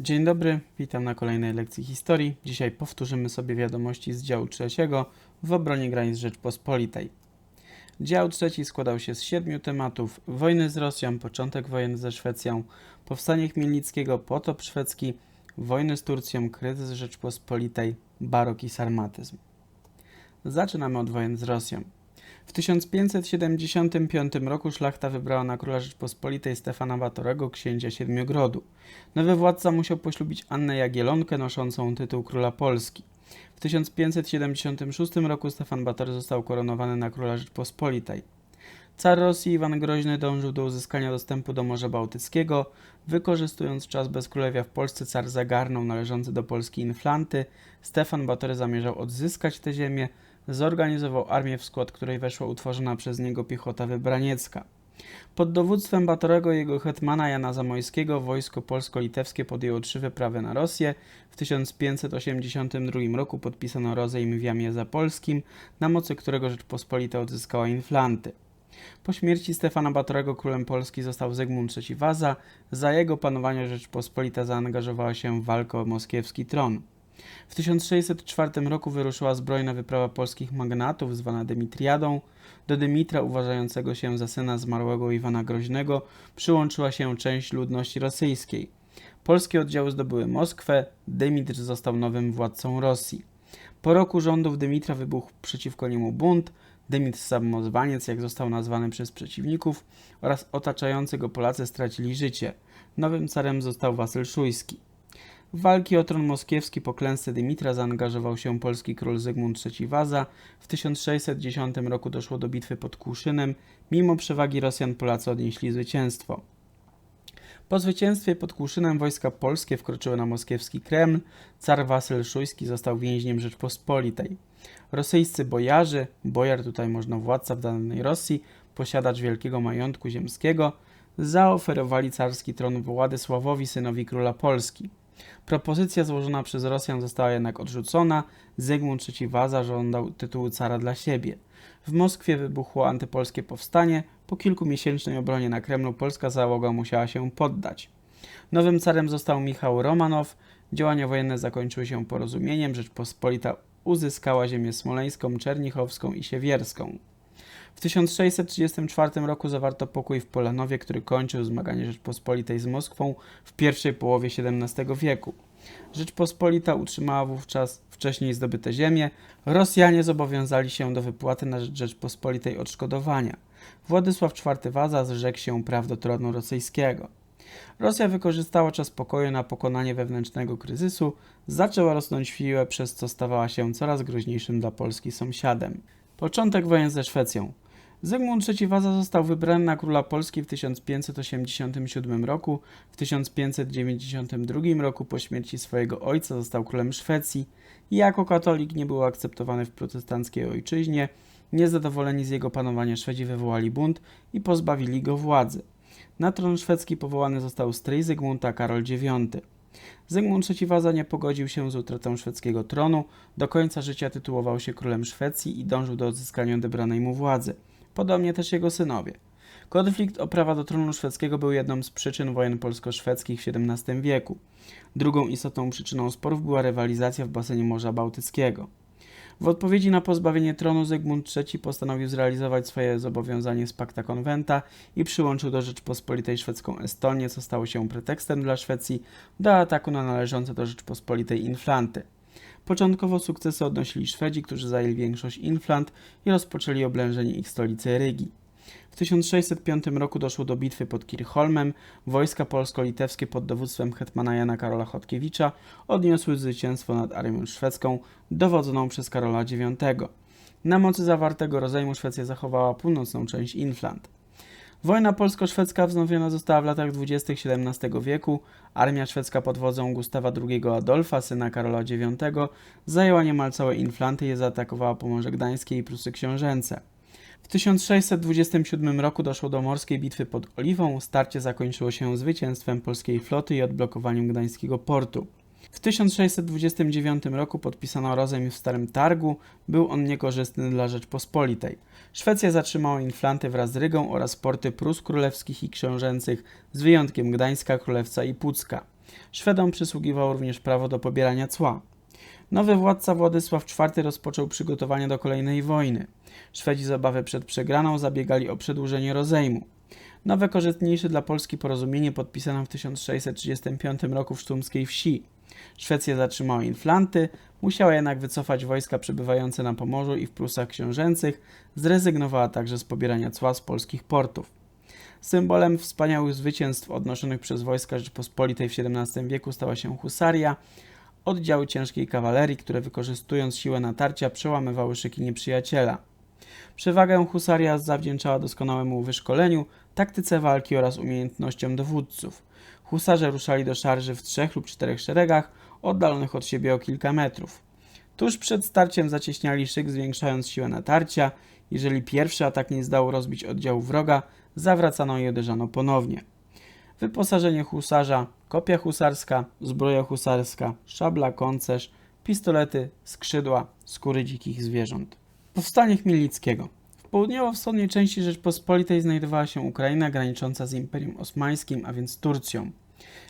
Dzień dobry, witam na kolejnej lekcji historii. Dzisiaj powtórzymy sobie wiadomości z działu trzeciego w obronie granic Rzeczpospolitej. Dział trzeci składał się z siedmiu tematów: wojny z Rosją, początek wojen ze Szwecją, powstanie Chmielnickiego, potop szwedzki, wojny z Turcją, kryzys Rzeczpospolitej, barok i sarmatyzm. Zaczynamy od wojen z Rosją. W 1575 roku szlachta wybrała na króla Rzeczpospolitej Stefana Batorego, księcia Siedmiogrodu. Nowy władca musiał poślubić Annę Jagielonkę, noszącą tytuł króla Polski. W 1576 roku Stefan Batory został koronowany na króla Rzeczpospolitej. Car Rosji Iwan Groźny dążył do uzyskania dostępu do Morza Bałtyckiego. Wykorzystując czas bezkrólewia w Polsce, car zagarnął należące do Polski inflanty. Stefan Batory zamierzał odzyskać te ziemię, zorganizował armię, w skład której weszła utworzona przez niego piechota wybraniecka. Pod dowództwem Batorego i jego hetmana Jana Zamojskiego wojsko polsko-litewskie podjęło trzy wyprawy na Rosję. W 1582 roku podpisano rozejm w Jamie Zapolskim, na mocy którego Rzeczpospolita odzyskała inflanty. Po śmierci Stefana Batorego królem Polski został Zygmunt III Waza. Za jego panowania Rzeczpospolita zaangażowała się w walkę o moskiewski tron. W 1604 roku wyruszyła zbrojna wyprawa polskich magnatów zwana Dymitriadą. Do Dymitra, uważającego się za syna zmarłego Iwana Groźnego, przyłączyła się część ludności rosyjskiej. Polskie oddziały zdobyły Moskwę, Dymitr został nowym władcą Rosji. Po roku rządów Dymitra wybuchł przeciwko niemu bunt, Dymitr Samozwaniec, jak został nazwany przez przeciwników, oraz otaczający go Polacy stracili życie. Nowym carem został Wasyl Szujski. W walki o tron moskiewski po klęsce Dymitra zaangażował się polski król Zygmunt III Waza. W 1610 roku doszło do bitwy pod Kłuszynem. Mimo przewagi Rosjan Polacy odnieśli zwycięstwo. Po zwycięstwie pod Kłuszynem wojska polskie wkroczyły na moskiewski Kreml. Car Wasyl Szujski został więźniem Rzeczpospolitej. Rosyjscy bojarzy, bojar tutaj można władca w danej Rosji, posiadacz wielkiego majątku ziemskiego, zaoferowali carski tron Władysławowi, synowi króla Polski. Propozycja złożona przez Rosjan została jednak odrzucona. Zygmunt III Waza żądał tytułu cara dla siebie. W Moskwie wybuchło antypolskie powstanie. Po kilkumiesięcznej obronie na Kremlu polska załoga musiała się poddać. Nowym carem został Michał Romanow. Działania wojenne zakończyły się porozumieniem. Rzeczpospolita uzyskała ziemię smoleńską, czernichowską i siewierską. W 1634 roku zawarto pokój w Polanowie, który kończył zmaganie Rzeczpospolitej z Moskwą w pierwszej połowie XVII wieku. Rzeczpospolita utrzymała wówczas wcześniej zdobyte ziemie. Rosjanie zobowiązali się do wypłaty na rzecz Rzeczpospolitej odszkodowania. Władysław IV Waza zrzekł się praw do tronu rosyjskiego. Rosja wykorzystała czas pokoju na pokonanie wewnętrznego kryzysu, zaczęła rosnąć siłę, przez co stawała się coraz groźniejszym dla Polski sąsiadem. Początek wojen ze Szwecją. Zygmunt III Waza został wybrany na króla Polski w 1587 roku. W 1592 roku po śmierci swojego ojca został królem Szwecji jako katolik nie był akceptowany w protestanckiej ojczyźnie. Niezadowoleni z jego panowania Szwedzi wywołali bunt i pozbawili go władzy. Na tron szwedzki powołany został stryj Zygmunta Karol IX. Zygmunt III Waza nie pogodził się z utratą szwedzkiego tronu, do końca życia tytułował się królem Szwecji i dążył do odzyskania odebranej mu władzy. Podobnie też jego synowie. Konflikt o prawa do tronu szwedzkiego był jedną z przyczyn wojen polsko-szwedzkich w XVII wieku. Drugą istotną przyczyną sporów była rywalizacja w basenie Morza Bałtyckiego. W odpowiedzi na pozbawienie tronu Zygmunt III postanowił zrealizować swoje zobowiązanie z Pakta Konwenta i przyłączył do Rzeczpospolitej szwedzką Estonię, co stało się pretekstem dla Szwecji do ataku na należące do Rzeczpospolitej Inflanty. Początkowo sukcesy odnosili Szwedzi, którzy zajęli większość Inflant i rozpoczęli oblężenie ich stolicy Rygi. W 1605 roku doszło do bitwy pod Kirchholmem. Wojska polsko-litewskie pod dowództwem hetmana Jana Karola Chodkiewicza odniosły zwycięstwo nad armią szwedzką dowodzoną przez Karola IX. Na mocy zawartego rozejmu Szwecja zachowała północną część Inflant. Wojna polsko-szwedzka wznowiona została w latach 20. XVII wieku. Armia szwedzka pod wodzą Gustawa II Adolfa, syna Karola IX, zajęła niemal całe Inflanty i zaatakowała Pomorze Gdańskie i Prusy Książęce. W 1627 roku doszło do morskiej bitwy pod Oliwą. Starcie zakończyło się zwycięstwem polskiej floty i odblokowaniem gdańskiego portu. W 1629 roku podpisano rozejm w Starym Targu. Był on niekorzystny dla Rzeczpospolitej. Szwecja zatrzymała Inflanty wraz z Rygą oraz porty Prus Królewskich i Książęcych, z wyjątkiem Gdańska, Królewca i Pucka. Szwedom przysługiwało również prawo do pobierania cła. Nowy władca Władysław IV rozpoczął przygotowania do kolejnej wojny. Szwedzi z obawy przed przegraną zabiegali o przedłużenie rozejmu. Nowe, korzystniejsze dla Polski porozumienie podpisano w 1635 roku w sztumskiej wsi. Szwecja zatrzymała inflanty, musiała jednak wycofać wojska przebywające na Pomorzu i w Prusach Książęcych, zrezygnowała także z pobierania cła z polskich portów. Symbolem wspaniałych zwycięstw odnoszonych przez wojska Rzeczypospolitej w XVII wieku stała się husaria, oddziały ciężkiej kawalerii, które wykorzystując siłę natarcia przełamywały szyki nieprzyjaciela. Przewagę husaria zawdzięczała doskonałemu wyszkoleniu, taktyce walki oraz umiejętnościom dowódców. Husarze ruszali do szarży w trzech lub czterech szeregach, oddalonych od siebie o kilka metrów. Tuż przed starciem zacieśniali szyk, zwiększając siłę natarcia. Jeżeli pierwszy atak nie zdał rozbić oddziału wroga, zawracano i uderzano ponownie. Wyposażenie husarza, kopia husarska, zbroja husarska, szabla, koncerz, pistolety, skrzydła, skóry dzikich zwierząt. Powstanie Chmielnickiego. W południowo-wschodniej części Rzeczpospolitej znajdowała się Ukraina granicząca z Imperium Osmańskim, a więc Turcją.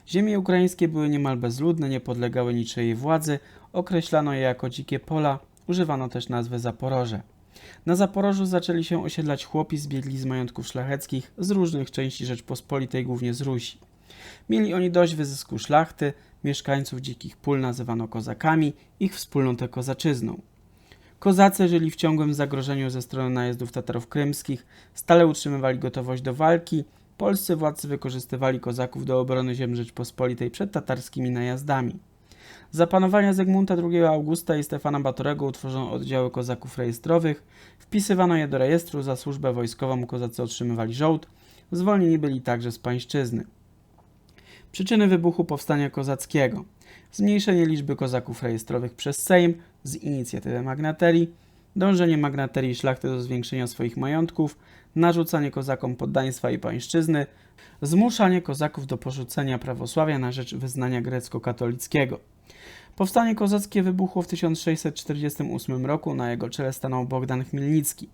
Ziemie ukraińskie były niemal bezludne, nie podlegały niczyjej władzy, określano je jako dzikie pola, używano też nazwy Zaporoże. Na Zaporożu zaczęli się osiedlać chłopi zbiegli z majątków szlacheckich z różnych części Rzeczpospolitej, głównie z Rusi. Mieli oni dość wyzysku szlachty, mieszkańców dzikich pól nazywano kozakami, ich wspólnotę kozaczyzną. Kozacy żyli w ciągłym zagrożeniu ze strony najezdów Tatarów krymskich, stale utrzymywali gotowość do walki. Polscy władcy wykorzystywali kozaków do obrony ziem Rzeczpospolitej przed tatarskimi najazdami. Za panowania Zygmunta II Augusta i Stefana Batorego utworzono oddziały kozaków rejestrowych, wpisywano je do rejestru, za służbę wojskową kozacy otrzymywali żołd, zwolnieni byli także z pańszczyzny. Przyczyny wybuchu powstania kozackiego. Zmniejszenie liczby kozaków rejestrowych przez Sejm z inicjatywy magnaterii, dążenie magnaterii i szlachty do zwiększenia swoich majątków, narzucanie kozakom poddaństwa i pańszczyzny, zmuszanie kozaków do porzucenia prawosławia na rzecz wyznania grecko-katolickiego. Powstanie kozackie wybuchło w 1648 roku, na jego czele stanął Bogdan Chmielnicki.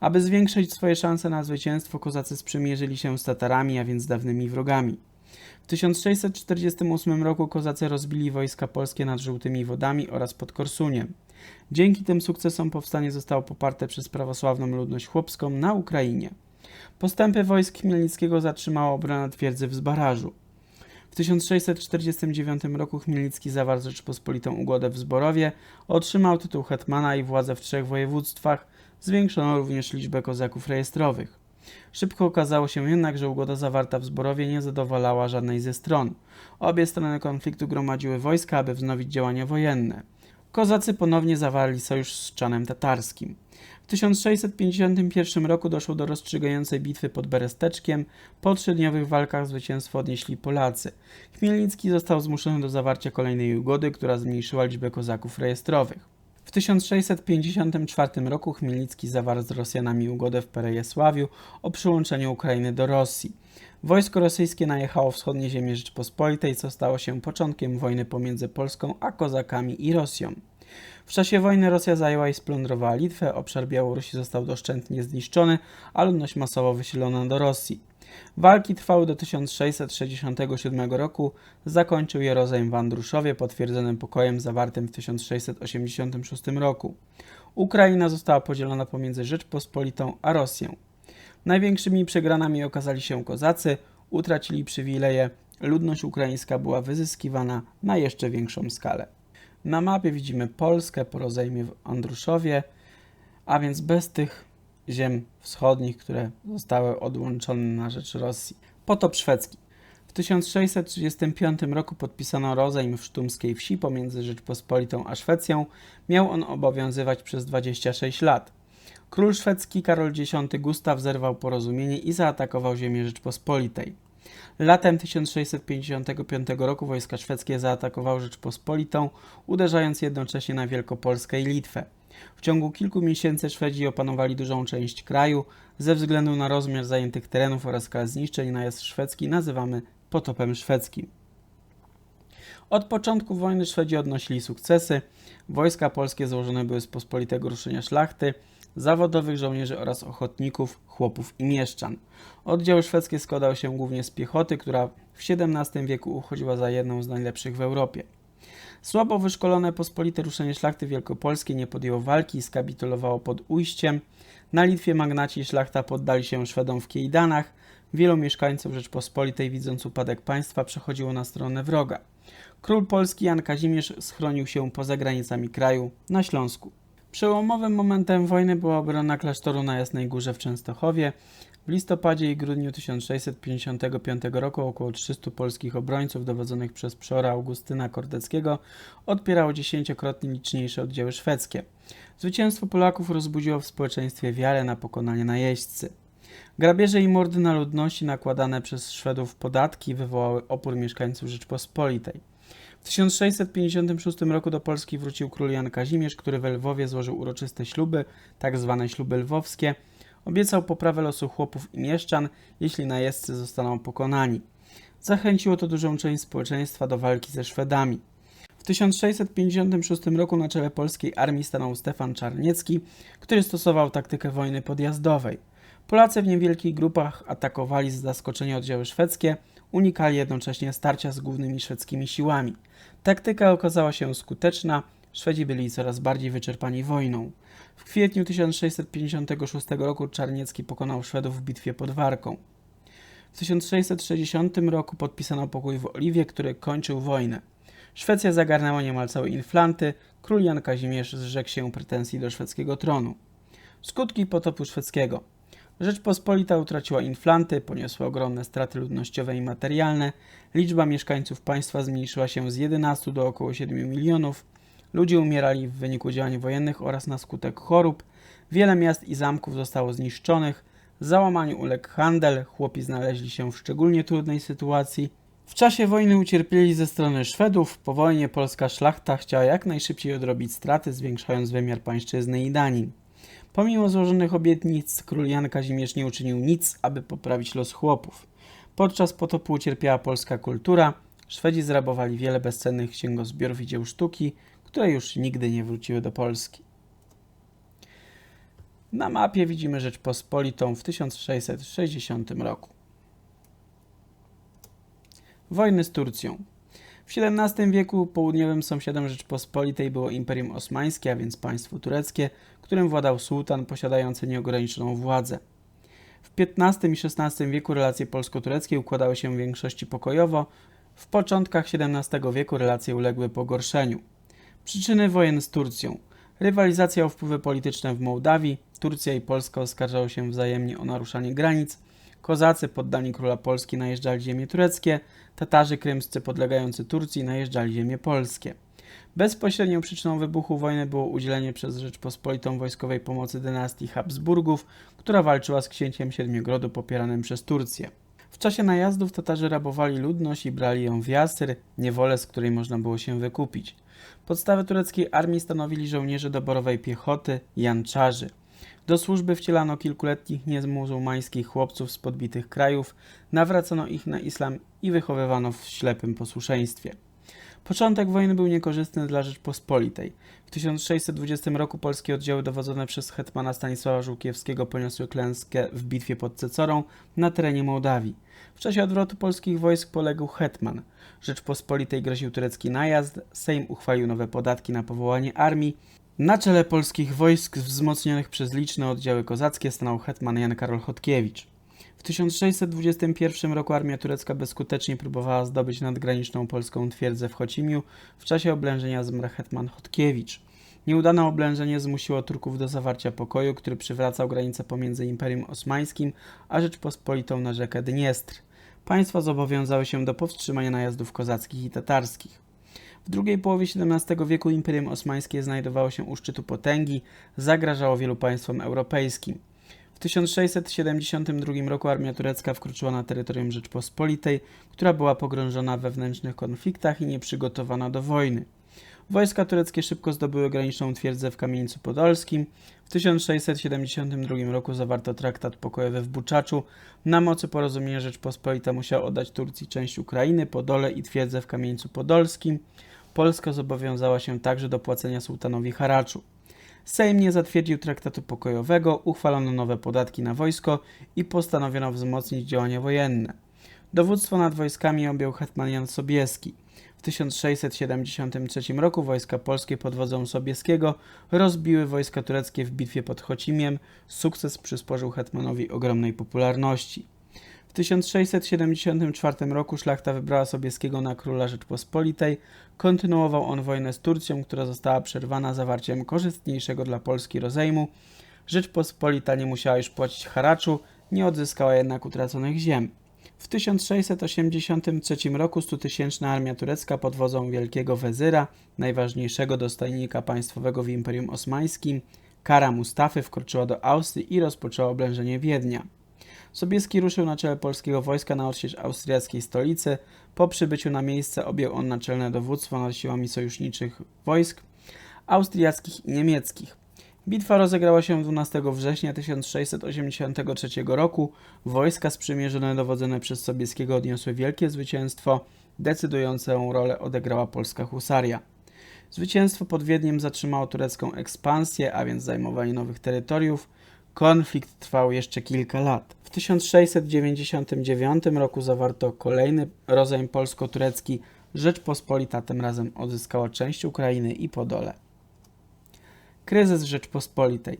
Aby zwiększyć swoje szanse na zwycięstwo, kozacy sprzymierzyli się z Tatarami, a więc dawnymi wrogami. W 1648 roku kozacy rozbili wojska polskie nad Żółtymi Wodami oraz pod Korsuniem. Dzięki tym sukcesom powstanie zostało poparte przez prawosławną ludność chłopską na Ukrainie. Postępy wojsk Chmielnickiego zatrzymało obrona twierdzy w Zbarażu. W 1649 roku Chmielnicki zawarł Rzeczpospolitą ugodę w Zborowie, otrzymał tytuł hetmana i władzę w trzech województwach, zwiększono również liczbę kozaków rejestrowych. Szybko okazało się jednak, że ugoda zawarta w Zborowie nie zadowalała żadnej ze stron. Obie strony konfliktu gromadziły wojska, aby wznowić działania wojenne. Kozacy ponownie zawarli sojusz z Czanem Tatarskim. W 1651 roku doszło do rozstrzygającej bitwy pod Beresteczkiem. Po trzydniowych walkach zwycięstwo odnieśli Polacy. Chmielnicki został zmuszony do zawarcia kolejnej ugody, która zmniejszyła liczbę kozaków rejestrowych. W 1654 roku Chmielnicki zawarł z Rosjanami ugodę w Perejesławiu o przyłączeniu Ukrainy do Rosji. Wojsko rosyjskie najechało wschodnie ziemie Rzeczpospolitej, co stało się początkiem wojny pomiędzy Polską a Kozakami i Rosją. W czasie wojny Rosja zajęła i splądrowała Litwę, obszar Białorusi został doszczętnie zniszczony, a ludność masowo wysielona do Rosji. Walki trwały do 1667 roku, zakończył je rozejm w Andruszowie potwierdzonym pokojem zawartym w 1686 roku. Ukraina została podzielona pomiędzy Rzeczpospolitą a Rosję. Największymi przegranami okazali się kozacy, utracili przywileje, ludność ukraińska była wyzyskiwana na jeszcze większą skalę. Na mapie widzimy Polskę po rozejmie w Andruszowie, a więc bez tych ziem wschodnich, które zostały odłączone na rzecz Rosji. Potop szwedzki. W 1635 roku podpisano rozejm w sztumskiej wsi pomiędzy Rzeczpospolitą a Szwecją. Miał on obowiązywać przez 26 lat. Król szwedzki Karol X Gustaw zerwał porozumienie i zaatakował ziemię Rzeczpospolitej. Latem 1655 roku wojska szwedzkie zaatakowały Rzeczpospolitą, uderzając jednocześnie na Wielkopolskę i Litwę. W ciągu kilku miesięcy Szwedzi opanowali dużą część kraju. Ze względu na rozmiar zajętych terenów oraz skalę zniszczeń najazd szwedzki nazywamy potopem szwedzkim. Od początku wojny Szwedzi odnosili sukcesy. Wojska polskie złożone były z pospolitego ruszenia szlachty, zawodowych żołnierzy oraz ochotników, chłopów i mieszczan. Oddziały szwedzkie składał się głównie z piechoty, która w XVII wieku uchodziła za jedną z najlepszych w Europie. Słabo wyszkolone pospolite ruszenie szlachty wielkopolskiej nie podjęło walki i skapitulowało pod ujściem. Na Litwie magnaci i szlachta poddali się Szwedom w Kiejdanach. Wielu mieszkańców Rzeczpospolitej, widząc upadek państwa, przechodziło na stronę wroga. Król Polski Jan Kazimierz schronił się poza granicami kraju, na Śląsku. Przełomowym momentem wojny była obrona klasztoru na Jasnej Górze w Częstochowie. W listopadzie i grudniu 1655 roku około 300 polskich obrońców dowodzonych przez przora Augustyna Kordeckiego odpierało dziesięciokrotnie liczniejsze oddziały szwedzkie. Zwycięstwo Polaków rozbudziło w społeczeństwie wiarę na pokonanie najeźdźcy. Grabieże i mordy na ludności nakładane przez Szwedów podatki wywołały opór mieszkańców Rzeczpospolitej. W 1656 roku do Polski wrócił król Jan Kazimierz, który w Lwowie złożył uroczyste śluby, tak zwane śluby lwowskie. Obiecał poprawę losu chłopów i mieszczan, jeśli najeźdźcy zostaną pokonani. Zachęciło to dużą część społeczeństwa do walki ze Szwedami. W 1656 roku na czele polskiej armii stanął Stefan Czarniecki, który stosował taktykę wojny podjazdowej. Polacy w niewielkich grupach atakowali z zaskoczenia oddziały szwedzkie, unikali jednocześnie starcia z głównymi szwedzkimi siłami. Taktyka okazała się skuteczna, Szwedzi byli coraz bardziej wyczerpani wojną. W kwietniu 1656 roku Czarniecki pokonał Szwedów w bitwie pod Warką. W 1660 roku podpisano pokój w Oliwie, który kończył wojnę. Szwecja zagarnęła niemal całe Inflanty, król Jan Kazimierz zrzekł się pretensji do szwedzkiego tronu. Skutki potopu szwedzkiego. Rzeczpospolita utraciła Inflanty, poniosła ogromne straty ludnościowe i materialne, liczba mieszkańców państwa zmniejszyła się z 11 do około 7 milionów, ludzie umierali w wyniku działań wojennych oraz na skutek chorób, wiele miast i zamków zostało zniszczonych, załamaniu uległ handel, chłopi znaleźli się w szczególnie trudnej sytuacji. W czasie wojny ucierpieli ze strony Szwedów, po wojnie polska szlachta chciała jak najszybciej odrobić straty, zwiększając wymiar pańszczyzny i danin. Pomimo złożonych obietnic, król Jan Kazimierz nie uczynił nic, aby poprawić los chłopów. Podczas potopu ucierpiała polska kultura. Szwedzi zrabowali wiele bezcennych księgozbiorów i dzieł sztuki, które już nigdy nie wróciły do Polski. Na mapie widzimy Rzeczpospolitą w 1660 roku. Wojny z Turcją. W XVII wieku południowym sąsiadem Rzeczpospolitej było Imperium Osmańskie, a więc państwo tureckie, którym władał sułtan posiadający nieograniczoną władzę. W XV i XVI wieku relacje polsko-tureckie układały się w większości pokojowo, w początkach XVII wieku relacje uległy pogorszeniu. Przyczyny wojen z Turcją. Rywalizacja o wpływy polityczne w Mołdawii, Turcja i Polska oskarżały się wzajemnie o naruszanie granic, Kozacy poddani króla Polski najeżdżali ziemie tureckie, Tatarzy krymscy podlegający Turcji najeżdżali ziemie polskie. Bezpośrednią przyczyną wybuchu wojny było udzielenie przez Rzeczpospolitą wojskowej pomocy dynastii Habsburgów, która walczyła z księciem Siedmiogrodu popieranym przez Turcję. W czasie najazdów Tatarzy rabowali ludność i brali ją w jasyr, niewolę, z której można było się wykupić. Podstawę tureckiej armii stanowili żołnierze doborowej piechoty, janczarzy. Do służby wcielano kilkuletnich niemuzułmańskich chłopców z podbitych krajów, nawracono ich na islam i wychowywano w ślepym posłuszeństwie. Początek wojny był niekorzystny dla Rzeczpospolitej. W 1620 roku polskie oddziały dowodzone przez hetmana Stanisława Żółkiewskiego poniosły klęskę w bitwie pod Cecorą na terenie Mołdawii. W czasie odwrotu polskich wojsk poległ hetman. Rzeczpospolitej groził turecki najazd, Sejm uchwalił nowe podatki na powołanie armii, na czele polskich wojsk wzmocnionych przez liczne oddziały kozackie stanął hetman Jan Karol Chodkiewicz. W 1621 roku armia turecka bezskutecznie próbowała zdobyć nadgraniczną polską twierdzę w Chocimiu. W czasie oblężenia zmarł hetman Chodkiewicz. Nieudane oblężenie zmusiło Turków do zawarcia pokoju, który przywracał granice pomiędzy Imperium Osmańskim a Rzeczpospolitą na rzekę Dniestr. Państwa zobowiązały się do powstrzymania najazdów kozackich i tatarskich. W drugiej połowie XVII wieku Imperium Osmańskie znajdowało się u szczytu potęgi, zagrażało wielu państwom europejskim. W 1672 roku armia turecka wkroczyła na terytorium Rzeczpospolitej, która była pogrążona w wewnętrznych konfliktach i nieprzygotowana do wojny. Wojska tureckie szybko zdobyły graniczną twierdzę w Kamieńcu Podolskim. W 1672 roku zawarto traktat pokojowy w Buczaczu. Na mocy porozumienia Rzeczpospolita musiała oddać Turcji część Ukrainy, Podole i twierdzę w Kamieńcu Podolskim. Polska zobowiązała się także do płacenia sułtanowi haraczu. Sejm nie zatwierdził traktatu pokojowego, uchwalono nowe podatki na wojsko i postanowiono wzmocnić działania wojenne. Dowództwo nad wojskami objął hetman Jan Sobieski. W 1673 roku wojska polskie pod wodzą Sobieskiego rozbiły wojska tureckie w bitwie pod Chocimiem. Sukces przysporzył hetmanowi ogromnej popularności. W 1674 roku szlachta wybrała Sobieskiego na króla Rzeczpospolitej. Kontynuował on wojnę z Turcją, która została przerwana zawarciem korzystniejszego dla Polski rozejmu. Rzeczpospolita nie musiała już płacić haraczu, nie odzyskała jednak utraconych ziem. W 1683 roku stutysięczna armia turecka pod wodzą wielkiego wezyra, najważniejszego dostojnika państwowego w Imperium Osmańskim, Kara Mustafy wkroczyła do Austrii i rozpoczęła oblężenie Wiednia. Sobieski ruszył na czele polskiego wojska na odsiecz austriackiej stolicy. Po przybyciu na miejsce objął on naczelne dowództwo nad siłami sojuszniczych wojsk austriackich i niemieckich. Bitwa rozegrała się 12 września 1683 roku. Wojska sprzymierzone dowodzone przez Sobieskiego odniosły wielkie zwycięstwo. Decydującą rolę odegrała polska husaria. Zwycięstwo pod Wiedniem zatrzymało turecką ekspansję, a więc zajmowanie nowych terytoriów. Konflikt trwał jeszcze kilka lat. W 1699 roku zawarto kolejny rozejm polsko-turecki. Rzeczpospolita tym razem odzyskała część Ukrainy i Podole. Kryzys Rzeczpospolitej.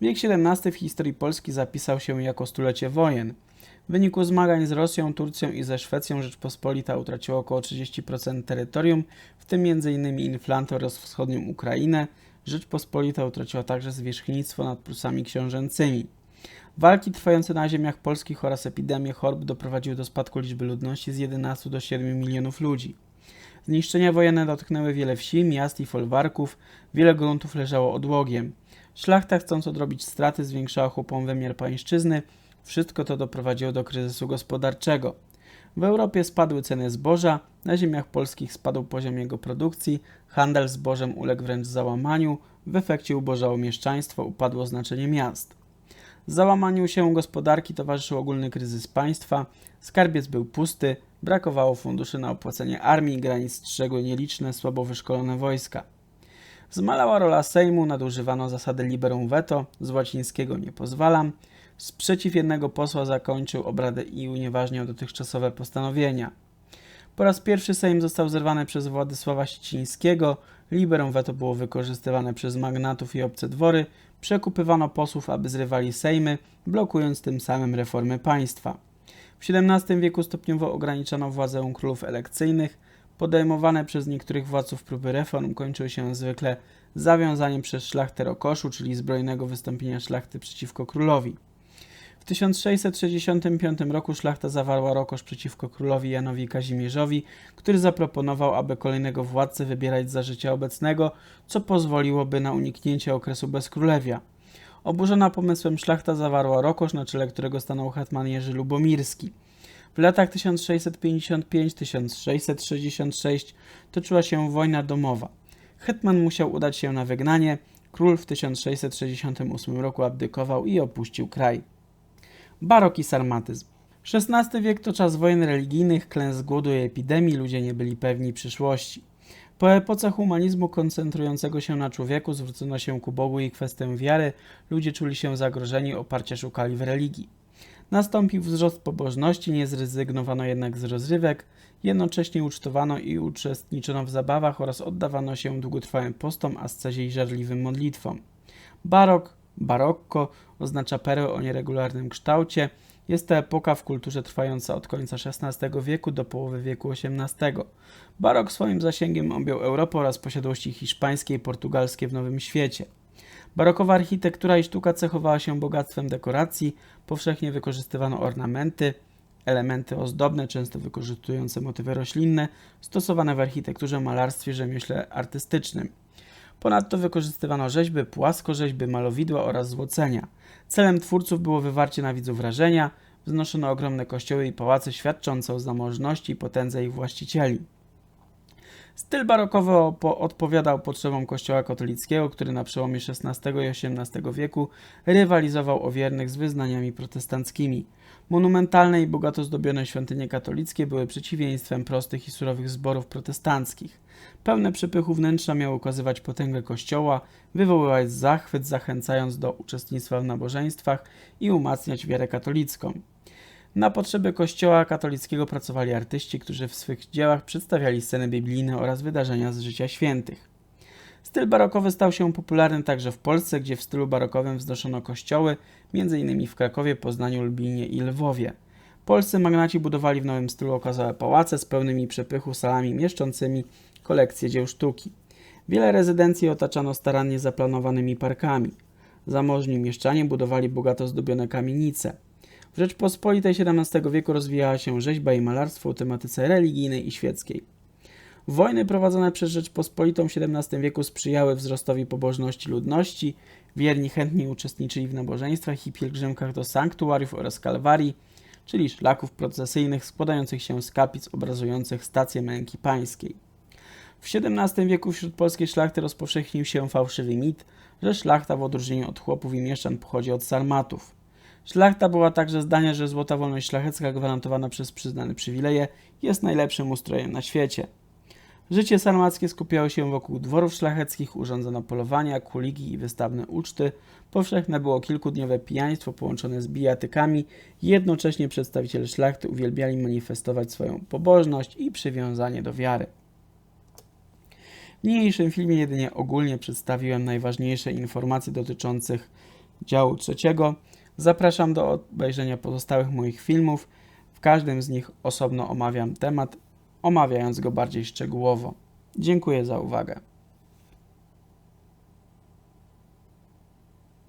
Wiek XVII w historii Polski zapisał się jako stulecie wojen. W wyniku zmagań z Rosją, Turcją i ze Szwecją Rzeczpospolita utraciła około 30% terytorium, w tym m.in. Inflantę oraz wschodnią Ukrainę. Rzeczpospolita utraciła także zwierzchnictwo nad Prusami książęcymi. Walki trwające na ziemiach polskich oraz epidemie chorób doprowadziły do spadku liczby ludności z 11 do 7 milionów ludzi. Zniszczenia wojenne dotknęły wiele wsi, miast i folwarków, wiele gruntów leżało odłogiem. Szlachta, chcąc odrobić straty, zwiększała chłopom wymiar pańszczyzny. Wszystko to doprowadziło do kryzysu gospodarczego. W Europie spadły ceny zboża, na ziemiach polskich spadł poziom jego produkcji, handel zbożem uległ wręcz załamaniu, w efekcie ubożało mieszczaństwo, upadło znaczenie miast. Załamaniu się gospodarki towarzyszył ogólny kryzys państwa, skarbiec był pusty, brakowało funduszy na opłacenie armii, granic strzegły nieliczne, słabo wyszkolone wojska. Zmalała rola Sejmu, nadużywano zasady liberum veto, z łacińskiego nie pozwalam. Sprzeciw jednego posła zakończył obradę i unieważniał dotychczasowe postanowienia. Po raz pierwszy Sejm został zerwany przez Władysława Sicińskiego. Liberum veto było wykorzystywane przez magnatów i obce dwory. Przekupywano posłów, aby zrywali Sejmy, blokując tym samym reformy państwa. W XVII wieku stopniowo ograniczano władzę królów elekcyjnych. Podejmowane przez niektórych władców próby reform kończyły się zwykle zawiązaniem przez szlachtę rokoszu, czyli zbrojnego wystąpienia szlachty przeciwko królowi. W 1665 roku szlachta zawarła rokosz przeciwko królowi Janowi Kazimierzowi, który zaproponował, aby kolejnego władcę wybierać za życia obecnego, co pozwoliłoby na uniknięcie okresu bezkrólewia. Oburzona pomysłem szlachta zawarła rokosz, na czele którego stanął hetman Jerzy Lubomirski. W latach 1655-1666 toczyła się wojna domowa. Hetman musiał udać się na wygnanie. Król w 1668 roku abdykował i opuścił kraj. Barok i sarmatyzm. XVI wiek to czas wojen religijnych, klęsk głodu i epidemii, ludzie nie byli pewni przyszłości. Po epoce humanizmu koncentrującego się na człowieku zwrócono się ku Bogu i kwestię wiary, ludzie czuli się zagrożeni, oparcie szukali w religii. Nastąpił wzrost pobożności, nie zrezygnowano jednak z rozrywek, jednocześnie ucztowano i uczestniczono w zabawach oraz oddawano się długotrwałym postom, ascezie i żarliwym modlitwom. Barok, barokko oznacza perę o nieregularnym kształcie, jest to epoka w kulturze trwająca od końca XVI wieku do połowy wieku XVIII. Barok swoim zasięgiem objął Europę oraz posiadłości hiszpańskie i portugalskie w Nowym Świecie. Barokowa architektura i sztuka cechowała się bogactwem dekoracji, powszechnie wykorzystywano ornamenty, elementy ozdobne, często wykorzystujące motywy roślinne, stosowane w architekturze, malarstwie, rzemiośle artystycznym. Ponadto wykorzystywano rzeźby, płaskorzeźby, malowidła oraz złocenia. Celem twórców było wywarcie na widzu wrażenia, wznoszono ogromne kościoły i pałace świadczące o zamożności i potędze ich właścicieli. Styl barokowy odpowiadał potrzebom kościoła katolickiego, który na przełomie XVI i XVIII wieku rywalizował o wiernych z wyznaniami protestanckimi. Monumentalne i bogato zdobione świątynie katolickie były przeciwieństwem prostych i surowych zborów protestanckich. Pełne przepychu wnętrza miały ukazywać potęgę kościoła, wywoływać zachwyt, zachęcając do uczestnictwa w nabożeństwach i umacniać wiarę katolicką. Na potrzeby kościoła katolickiego pracowali artyści, którzy w swych dziełach przedstawiali sceny biblijne oraz wydarzenia z życia świętych. Styl barokowy stał się popularny także w Polsce, gdzie w stylu barokowym wznoszono kościoły, m.in. w Krakowie, Poznaniu, Lublinie i Lwowie. Polscy magnaci budowali w nowym stylu okazałe pałace z pełnymi przepychu salami mieszczącymi kolekcje dzieł sztuki. Wiele rezydencji otaczano starannie zaplanowanymi parkami. Zamożni mieszczanie budowali bogato zdobione kamienice. W Rzeczpospolitej XVII wieku rozwijała się rzeźba i malarstwo o tematyce religijnej i świeckiej. Wojny prowadzone przez Rzeczpospolitą w XVII wieku sprzyjały wzrostowi pobożności ludności, wierni chętnie uczestniczyli w nabożeństwach i pielgrzymkach do sanktuariów oraz kalwarii, czyli szlaków procesyjnych składających się z kaplic obrazujących stację męki pańskiej. W XVII wieku wśród polskiej szlachty rozpowszechnił się fałszywy mit, że szlachta w odróżnieniu od chłopów i mieszczan pochodzi od sarmatów. Szlachta była także zdania, że złota wolność szlachecka gwarantowana przez przyznane przywileje jest najlepszym ustrojem na świecie. Życie sarmackie skupiało się wokół dworów szlacheckich, urządzono polowania, kuligi i wystawne uczty. Powszechne było kilkudniowe pijaństwo połączone z bijatykami. Jednocześnie przedstawiciele szlachty uwielbiali manifestować swoją pobożność i przywiązanie do wiary. W niniejszym filmie jedynie ogólnie przedstawiłem najważniejsze informacje dotyczących działu trzeciego. Zapraszam do obejrzenia pozostałych moich filmów. W każdym z nich osobno omawiam temat, omawiając go bardziej szczegółowo. Dziękuję za uwagę.